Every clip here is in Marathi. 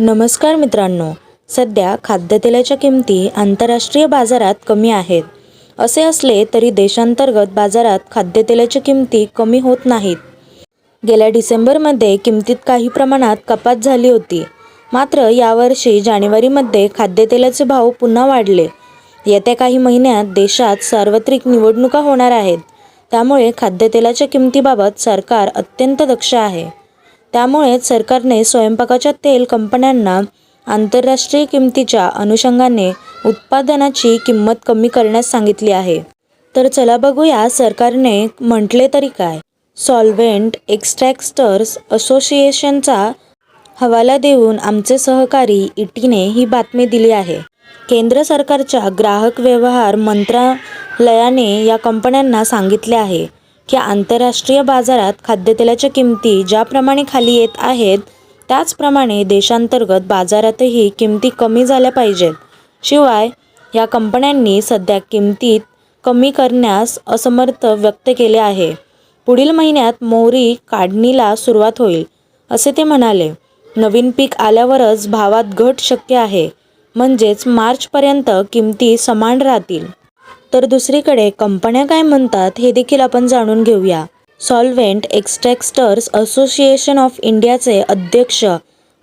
नमस्कार मित्रांनो सध्या खाद्यतेलाच्या किमती आंतरराष्ट्रीय बाजारात कमी आहेत. असे असले तरी देशांतर्गत बाजारात खाद्यतेलाच्या किमती कमी होत नाहीत. गेल्या डिसेंबरमध्ये किमतीत काही प्रमाणात कपात झाली होती. मात्र यावर्षी जानेवारीमध्ये खाद्यतेलाचे भाव पुन्हा वाढले. येत्या काही महिन्यात देशात सार्वत्रिक निवडणुका होणार आहेत. त्यामुळे खाद्यतेलाच्या किमतीबाबत सरकार अत्यंत दक्ष आहे. त्यामुळेच सरकारने स्वयंपाकाच्या तेल कंपन्यांना आंतरराष्ट्रीय किमतीच्या अनुषंगाने उत्पादनाची किंमत कमी करण्यास सांगितली आहे. तर चला बघूया सरकारने म्हटले तरी काय? सॉल्व्हेंट एक्स्ट्रॅक्स्टर्स असोसिएशनचा हवाला देऊन आमचे सहकारी इटीने ही बातमी दिली आहे. केंद्र सरकारच्या ग्राहक व्यवहार मंत्रालयाने या कंपन्यांना सांगितले आहे. की आंतरराष्ट्रीय बाजारात खाद्यतेलाच्या किमती ज्याप्रमाणे खाली येत आहेत त्याचप्रमाणे देशांतर्गत बाजारातही किमती कमी झाल्या पाहिजेत. शिवाय या कंपन्यांनी सध्या किमतीत कमी करण्यास असमर्थ व्यक्त केले आहे. पुढील महिन्यात मोहरी काढणीला सुरुवात होईल असे ते म्हणाले. नवीन पीक आल्यावरच भावात घट शक्य आहे. म्हणजेच मार्चपर्यंत किमती समान राहतील. तर दुसरीकडे कंपन्या काय म्हणतात हे देखील आपण जाणून घेऊया. सॉल्व्हेंट एक्स्ट्रॅक्स्टर्स असोसिएशन ऑफ इंडियाचे अध्यक्ष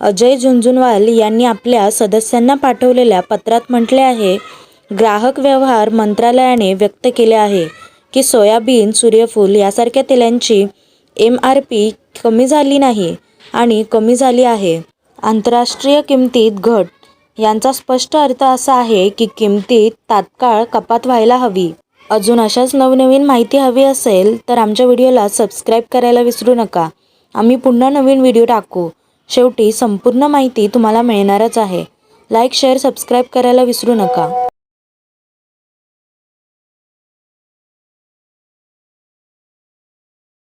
अजय झुंझुनवाल यांनी आपल्या सदस्यांना पाठवलेल्या पत्रात म्हटले आहे ग्राहक व्यवहार मंत्रालयाने व्यक्त केले आहे की सोयाबीन सूर्यफूल यासारख्या तेलांची एम आर पी कमी झाली नाही आणि कमी झाली आहे. आंतरराष्ट्रीय किमतीत घट यांचा स्पष्ट अर्थ असा आहे की किमतीत तात्काळ कपात व्हायला हवी. अजून अशाच नवनवीन माहिती हवी असेल तर आमच्या व्हिडिओला सबस्क्राईब करायला विसरू नका. आम्ही पुन्हा नवीन व्हिडिओ टाकू. शेवटी संपूर्ण माहिती तुम्हाला मिळणारच आहे. लाईक शेअर सबस्क्राईब करायला विसरू नका.